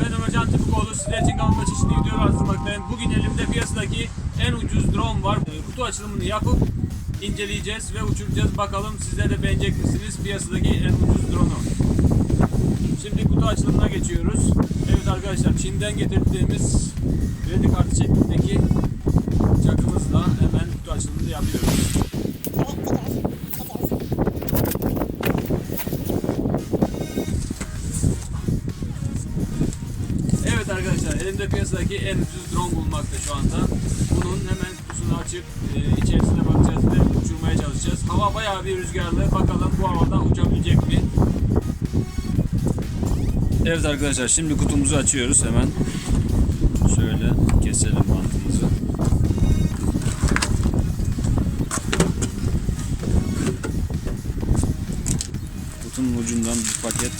Ben Ömer Can Tıpkoğlu. Sizler için kanalımda çeşitli videolar hazırlamaktayım. Bugün elimde piyasadaki en ucuz drone var. Ee, Kutu açılımını yapıp inceleyeceğiz ve uçuracağız. Bakalım sizler de beğenecek misiniz piyasadaki en ucuz drone'u. Şimdi kutu açılımına geçiyoruz. Evet arkadaşlar Çin'den getirdiğimiz kredi kartı şeklindeki çakımızla hemen kutu açılımını yapıyoruz. Arkadaşlar elimde piyasadaki en ucuz drone bulunmakta şu anda. Bunun hemen kutusunu açıp e, içerisine bakacağız ve uçurmaya çalışacağız. Hava bayağı bir rüzgarlı. Bakalım bu havada uçabilecek mi? Evet arkadaşlar şimdi kutumuzu açıyoruz hemen. Şöyle keselim bantımızı. Kutunun ucundan bir paket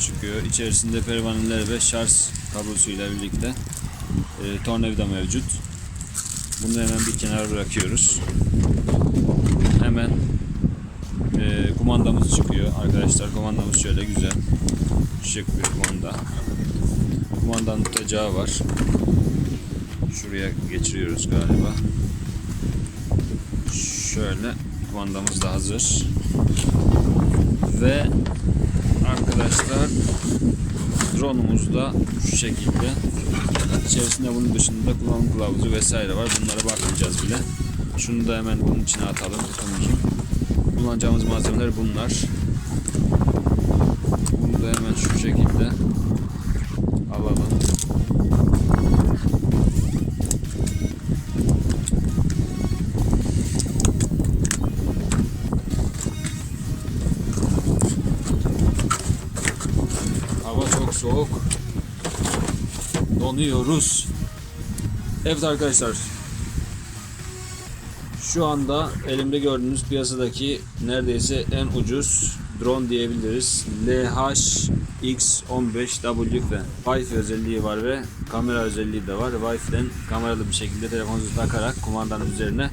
çıkıyor. İçerisinde pervaneler ve şarj kablosuyla birlikte e, tornavida mevcut. Bunu hemen bir kenara bırakıyoruz. Hemen e, kumandamız çıkıyor arkadaşlar. Kumandamız şöyle güzel. Şık bir kumanda. Kumandanın tutacağı var. Şuraya geçiriyoruz galiba. Şöyle kumandamız da hazır. Ve arkadaşlar drone'umuz da şu şekilde. İçerisinde bunun dışında kullanım kılavuzu vesaire var. Bunlara bakmayacağız bile. Şunu da hemen bunun içine atalım kutumuzu. Kullanacağımız malzemeler bunlar. Bunu da hemen şu şekilde alalım. Soğuk. Donuyoruz. Evet arkadaşlar. Şu anda elimde gördüğünüz piyasadaki neredeyse en ucuz drone diyebiliriz. LHX15WF. Wi-Fi özelliği var ve kamera özelliği de var. Wi-Fi'den kameralı bir şekilde telefonunuzu takarak kumandanın üzerine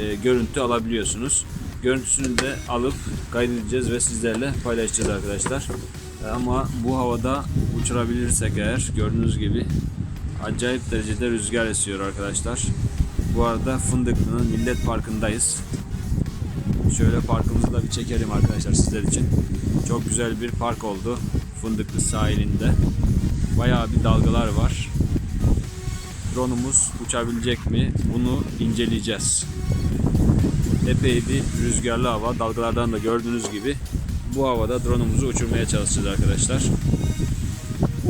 e, görüntü alabiliyorsunuz. Görüntüsünü de alıp kaydedeceğiz ve sizlerle paylaşacağız arkadaşlar. Ama bu havada uçurabilirsek eğer gördüğünüz gibi acayip derecede rüzgar esiyor arkadaşlar. Bu arada Fındıklı'nın Millet Parkı'ndayız. Şöyle parkımızı da bir çekelim arkadaşlar sizler için. Çok güzel bir park oldu Fındıklı sahilinde. Bayağı bir dalgalar var. Drone'umuz uçabilecek mi? Bunu inceleyeceğiz. Epey bir rüzgarlı hava. Dalgalardan da gördüğünüz gibi bu havada drone'umuzu uçurmaya çalışacağız arkadaşlar.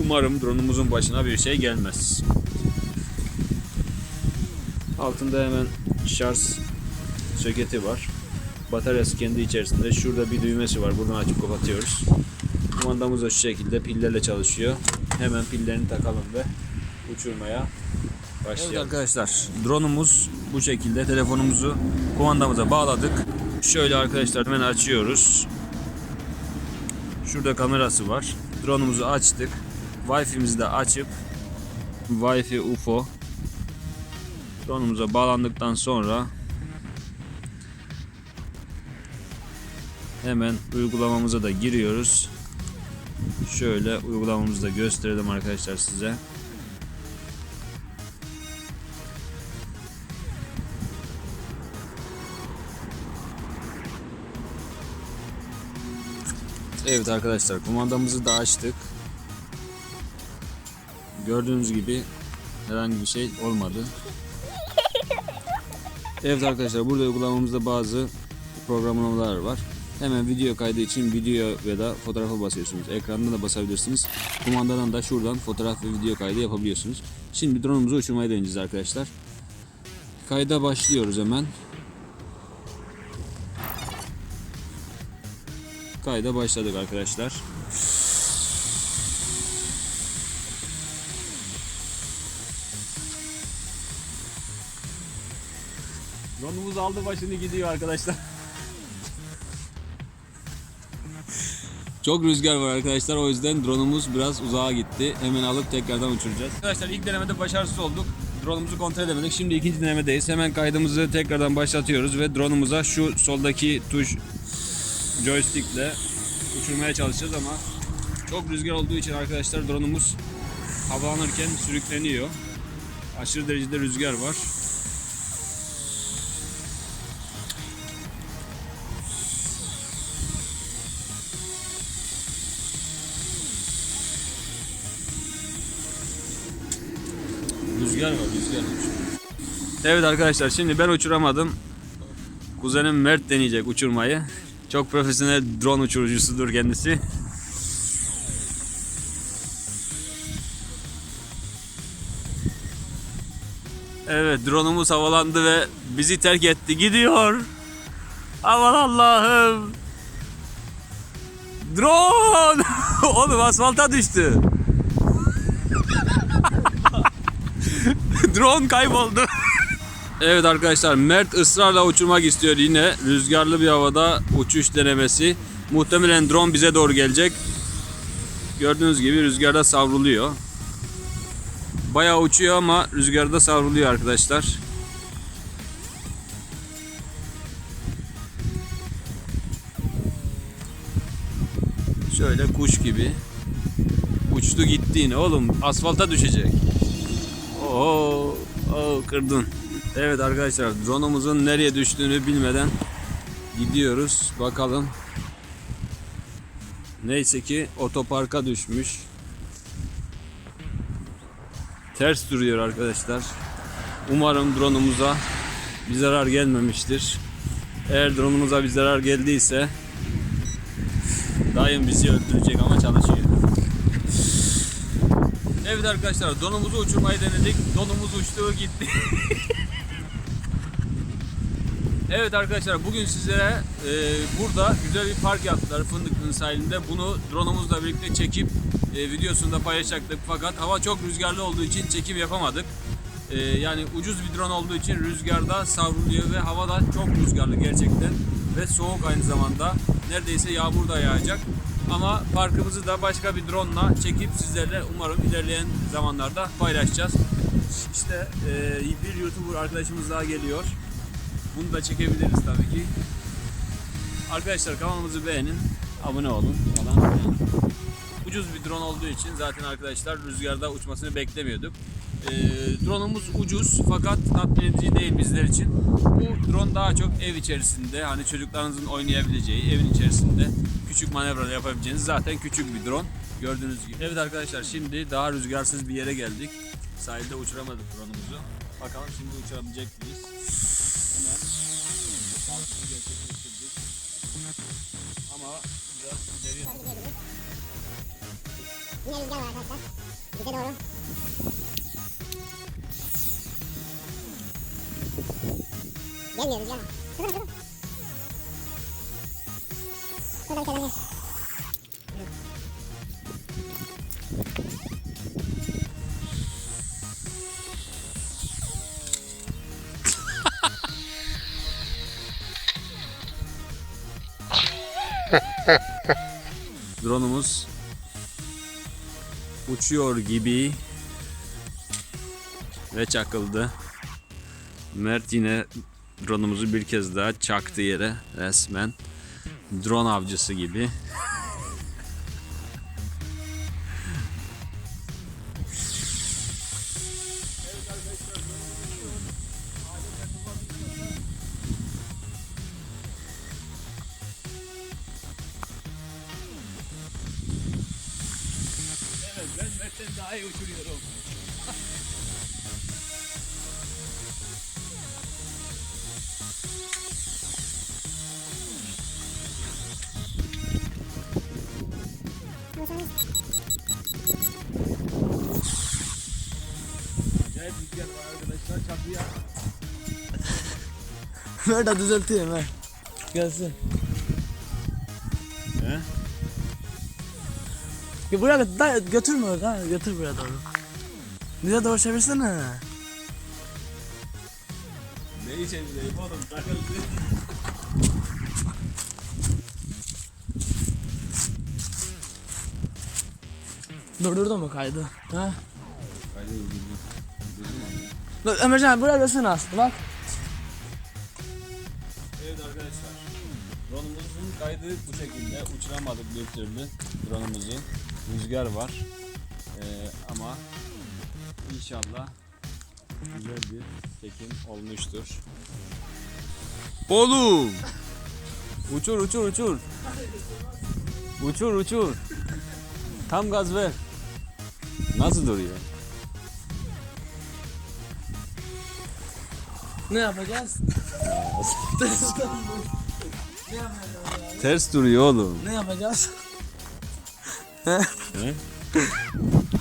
Umarım drone'umuzun başına bir şey gelmez. Altında hemen şarj soketi var. Bataryası kendi içerisinde. Şurada bir düğmesi var. Buradan açıp kapatıyoruz. Kumandamız da şu şekilde pillerle çalışıyor. Hemen pillerini takalım ve uçurmaya başlayalım. Evet arkadaşlar drone'umuz bu şekilde. Telefonumuzu kumandamıza bağladık. Şöyle arkadaşlar hemen açıyoruz. Şurada kamerası var. Drone'umuzu açtık. Wi-Fi'mizi de açıp Wi-Fi UFO drone'umuza bağlandıktan sonra hemen uygulamamıza da giriyoruz. Şöyle uygulamamızı da gösterelim arkadaşlar size. Evet arkadaşlar kumandamızı da açtık. Gördüğünüz gibi herhangi bir şey olmadı. Evet arkadaşlar burada uygulamamızda bazı programlamalar var. Hemen video kaydı için video ya da fotoğrafa basıyorsunuz. Ekrandan da basabilirsiniz. Kumandadan da şuradan fotoğraf ve video kaydı yapabiliyorsunuz. Şimdi drone'umuzu uçurmayı deneyeceğiz arkadaşlar. Kayda başlıyoruz hemen. Kayda başladık arkadaşlar. Drone'umuz aldı başını gidiyor arkadaşlar. Çok rüzgar var arkadaşlar o yüzden drone'umuz biraz uzağa gitti. Hemen alıp tekrardan uçuracağız. Arkadaşlar ilk denemede başarısız olduk. Drone'umuzu kontrol edemedik. Şimdi ikinci denemedeyiz. Hemen kaydımızı tekrardan başlatıyoruz ve drone'umuza şu soldaki tuş joystickle uçurmaya çalışacağız ama çok rüzgar olduğu için arkadaşlar drone'umuz havalanırken sürükleniyor. Aşırı derecede rüzgar var. Rüzgar var, rüzgar var. Evet arkadaşlar şimdi ben uçuramadım. Kuzenim Mert deneyecek uçurmayı. Çok profesyonel drone uçurucusudur kendisi. Evet drone'umuz havalandı ve bizi terk etti. Gidiyor. Aman Allah'ım. Drone! Oğlum asfalta düştü. Drone kayboldu. Evet arkadaşlar Mert ısrarla uçurmak istiyor yine. Rüzgarlı bir havada uçuş denemesi. Muhtemelen drone bize doğru gelecek. Gördüğünüz gibi rüzgarda savruluyor. Bayağı uçuyor ama rüzgarda savruluyor arkadaşlar. Şöyle kuş gibi. Uçtu gitti yine oğlum asfalta düşecek. Oo, oo kırdın. Evet arkadaşlar drone'umuzun nereye düştüğünü bilmeden gidiyoruz. Bakalım. Neyse ki otoparka düşmüş. Ters duruyor arkadaşlar. Umarım drone'umuza bir zarar gelmemiştir. Eğer drone'umuza bir zarar geldiyse dayım bizi öldürecek ama çalışıyor. Evet arkadaşlar donumuzu uçurmayı denedik. Donumuz uçtu gitti. evet arkadaşlar bugün sizlere e, burada güzel bir park yaptılar Fındıklı'nın sahilinde. Bunu drone'umuzla birlikte çekip e, videosunda paylaşacaktık. Fakat hava çok rüzgarlı olduğu için çekim yapamadık. E, yani ucuz bir drone olduğu için rüzgarda savruluyor ve hava da çok rüzgarlı gerçekten. Ve soğuk aynı zamanda. Neredeyse yağmur da yağacak. Ama parkımızı da başka bir drone ile çekip sizlerle umarım ilerleyen zamanlarda paylaşacağız. İşte e, bir YouTuber arkadaşımız daha geliyor. Bunu da çekebiliriz tabii ki. Arkadaşlar kanalımızı beğenin, abone olun falan. Ucuz bir drone olduğu için zaten arkadaşlar rüzgarda uçmasını beklemiyorduk. E, drone'umuz ucuz fakat tatmin edici değil bizler için. Bu drone daha çok ev içerisinde hani çocuklarınızın oynayabileceği evin içerisinde küçük manevralar yapabileceğiniz zaten küçük bir drone gördüğünüz gibi. Evet arkadaşlar şimdi daha rüzgarsız bir yere geldik. Sahilde uçuramadık drone'umuzu. Bakalım şimdi uçurabilecek miyiz? Ama biraz ileriye Yine rüzgar var arkadaşlar. Bize doğru. Gelmiyor rüzgar. Kızım kızım. Şuradan kenara. drone'umuz uçuyor gibi ve çakıldı. Mert yine drone'umuzu bir kez daha çaktı yere resmen. Drone avcısı gibi. Ben Mert'ten daha iyi uçuruyorum. Acayip rüzgar var arkadaşlar çatıya. Nerede düzelteyim ha? Gelsin. Ya gö- da, götürme ha götür buraya doğru. Bize doğru çevirsene. Ne içebileyim oğlum takıldı. Durdurdu mu kaydı? Ha? Dur Ömercan buraya görsene aslında bak. Drone'umuzun kaydı bu şekilde. Uçuramadık bir türlü drone'umuzu. Rüzgar var. Ee, ama inşallah güzel bir çekim olmuştur. Oğlum! Uçur uçur uçur. Uçur uçur. Tam gaz ver. Nasıl duruyor? Ne yapacağız? ne yapacağız? Ters duruyor oğlum. Ne yapacağız?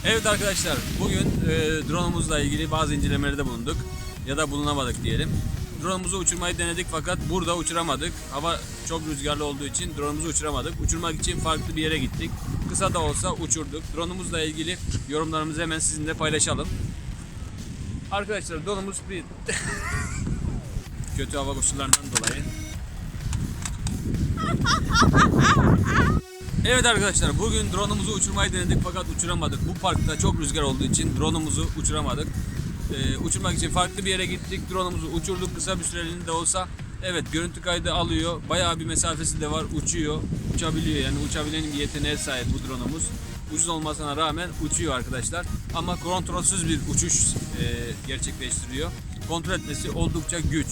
Evet arkadaşlar bugün e, drone'umuzla ilgili bazı incelemelerde bulunduk ya da bulunamadık diyelim. Drone'umuzu uçurmayı denedik fakat burada uçuramadık. Hava çok rüzgarlı olduğu için drone'umuzu uçuramadık. Uçurmak için farklı bir yere gittik. Kısa da olsa uçurduk. Drone'umuzla ilgili yorumlarımızı hemen sizinle paylaşalım. Arkadaşlar drone'umuz bir kötü hava koşullarından dolayı Evet arkadaşlar bugün drone'umuzu uçurmayı denedik fakat uçuramadık. Bu parkta çok rüzgar olduğu için drone'umuzu uçuramadık. Ee, uçurmak için farklı bir yere gittik. Drone'umuzu uçurduk kısa bir süreliğine de olsa. Evet görüntü kaydı alıyor. Bayağı bir mesafesi de var. Uçuyor. Uçabiliyor yani uçabilen bir yeteneğe sahip bu drone'umuz. Ucuz olmasına rağmen uçuyor arkadaşlar. Ama kontrolsüz bir uçuş e, gerçekleştiriyor. Kontrol etmesi oldukça güç.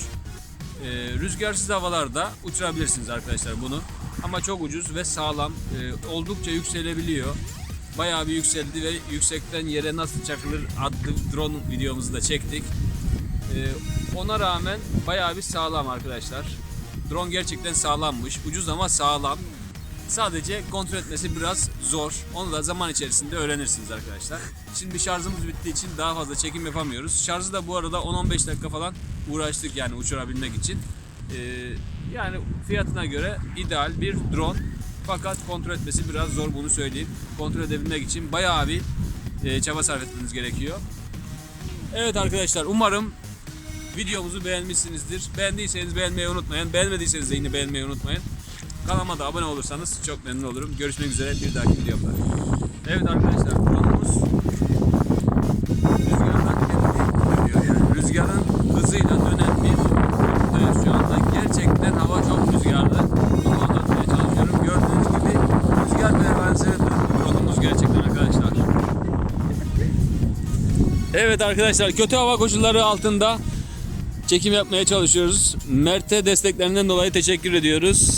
Ee, rüzgarsız havalarda uçurabilirsiniz arkadaşlar bunu. Ama çok ucuz ve sağlam. Ee, oldukça yükselebiliyor. Bayağı bir yükseldi ve yüksekten yere nasıl çakılır adlı drone videomuzu da çektik. Ee, ona rağmen bayağı bir sağlam arkadaşlar. Drone gerçekten sağlammış. Ucuz ama sağlam. Sadece kontrol etmesi biraz zor. Onu da zaman içerisinde öğrenirsiniz arkadaşlar. Şimdi şarjımız bittiği için daha fazla çekim yapamıyoruz. Şarjı da bu arada 10-15 dakika falan uğraştık yani uçurabilmek için. Ee, yani fiyatına göre ideal bir drone. Fakat kontrol etmesi biraz zor bunu söyleyeyim. Kontrol edebilmek için bayağı bir e, çaba sarf etmeniz gerekiyor. Evet arkadaşlar umarım videomuzu beğenmişsinizdir. Beğendiyseniz beğenmeyi unutmayın. Beğenmediyseniz de yine beğenmeyi unutmayın. Kanalıma da abone olursanız çok memnun olurum. Görüşmek üzere bir dahaki videomda. Evet arkadaşlar drone'umuz Evet arkadaşlar kötü hava koşulları altında çekim yapmaya çalışıyoruz. Mert'e desteklerinden dolayı teşekkür ediyoruz.